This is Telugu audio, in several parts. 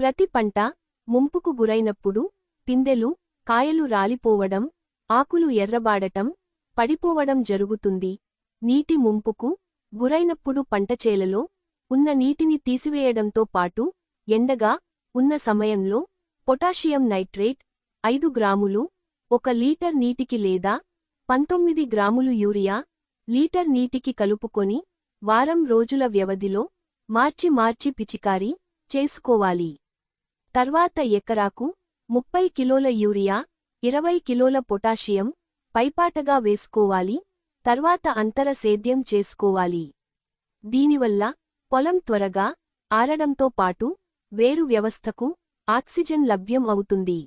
ప్రతి పంట ముంపుకు గురైనప్పుడు పిందెలు కాయలు రాలిపోవడం ఆకులు ఎర్రబాడటం పడిపోవడం జరుగుతుంది. నీటి ముంపుకు గురైనప్పుడు పంటచేలలో ఉన్న నీటిని తీసివేయడంతో పాటు ఎండగా ఉన్న సమయంలో పొటాషియం నైట్రేట్ ఐదు గ్రాములు ఒక లీటర్ నీటికి లేదా పంతొమ్మిది గ్రాములు యూరియా లీటర్ నీటికి కలుపుకొని వారం రోజుల వ్యవధిలో మార్చి మార్చి పిచికారీ చేసుకోవాలి. తర్వాత ఎకరాకు ముప్పై కిలోల యూరియా ఇరవై కిలోల పొటాషియం పైపాటగా వేసుకోవాలి తర్వాత అంతర సేద్యం చేసుకోవాలి. దీనివల్ల పొలం త్వరగా ఆరడంతో పాటు వేరు వ్యవస్థకు ఆక్సిజన్ లభ్యం అవుతుంది.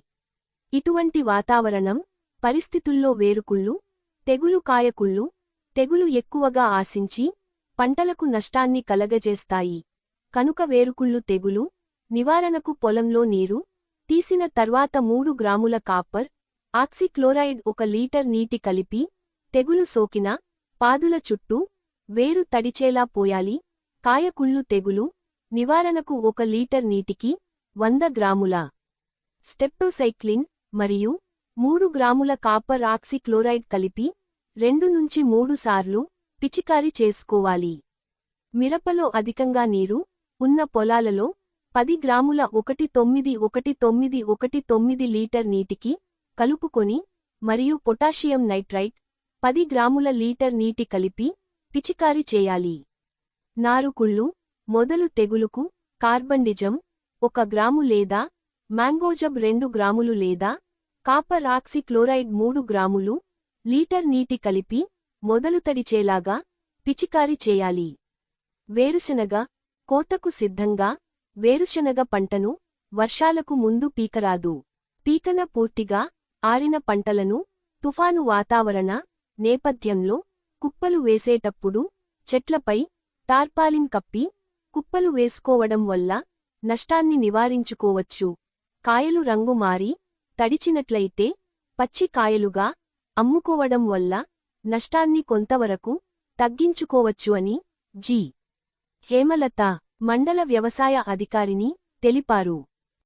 ఇటువంటి వాతావరణం పరిస్థితుల్లో వేరుకుళ్ళు తెగులు కాయకుళ్ళు తెగులు ఎక్కువగా ఆశించి పంటలకు నష్టాన్ని కలగజేస్తాయి. కనుక వేరుకుళ్ళు తెగులు నివారణకు పొలంలో నీరు తీసిన తర్వాత మూడు గ్రాముల కాపర్ ఆక్సిక్లోరైడ్ ఒక లీటర్ నీటి కలిపి తెగులు సోకిన పాదుల చుట్టూ వేరు తడిచేలా పోయాలి కాయకుళ్ళు తెగులు నివారణకు ఒక లీటర్ నీటికి వంద గ్రాముల స్టెప్టోసైక్లిన్ మరియు మూడు గ్రాముల కాపర్ ఆక్సిక్లోరైడ్ కలిపి రెండు నుంచి మూడు సార్లు చేసుకోవాలి. మిరపలో అధికంగా నీరు ఉన్న పొలాలలో పది గ్రాముల ఒకటి తొమ్మిది ఒకటి తొమ్మిది ఒకటి తొమ్మిది లీటర్ నీటికి కలుపుకొని మరియు పొటాషియం నైట్రైట్ పది గ్రాముల లీటర్ నీటి కలిపి పిచికారి చేయాలి. నారుకుళ్ళు మొదలు తెగులుకు కార్బండిజం ఒక గ్రాము లేదా మ్యాంగోజబ్ రెండు గ్రాములు లేదా కాపర్ ఆక్సిక్లోరైడ్ మూడు గ్రాములు లీటర్ నీటి కలిపి మొదలు తడిచేలాగా పిచికారి చేయాలి. వేరుశనగ కోతకు సిద్ధంగా వేరుశనగ పంటను వర్షాలకు ముందు పీకరాదు. పీకన పూర్తిగా ఆరిన పంటలను తుఫాను వాతావరణ నేపథ్యంలో కుప్పలు వేసేటప్పుడు చెట్లపై టార్పాలిన్ కప్పి కుప్పలు వేసుకోవడం వల్ల నష్టాన్ని నివారించుకోవచ్చు. కాయలు రంగు మారి తడిచినట్లయితే పచ్చి కాయలుగా అమ్ముకోవడం వల్ల నష్టాన్ని కొంతవరకు తగ్గించుకోవచ్చు అని జి. హేమలత మండల వ్యవసాయ అధికారిని తెలిపారు.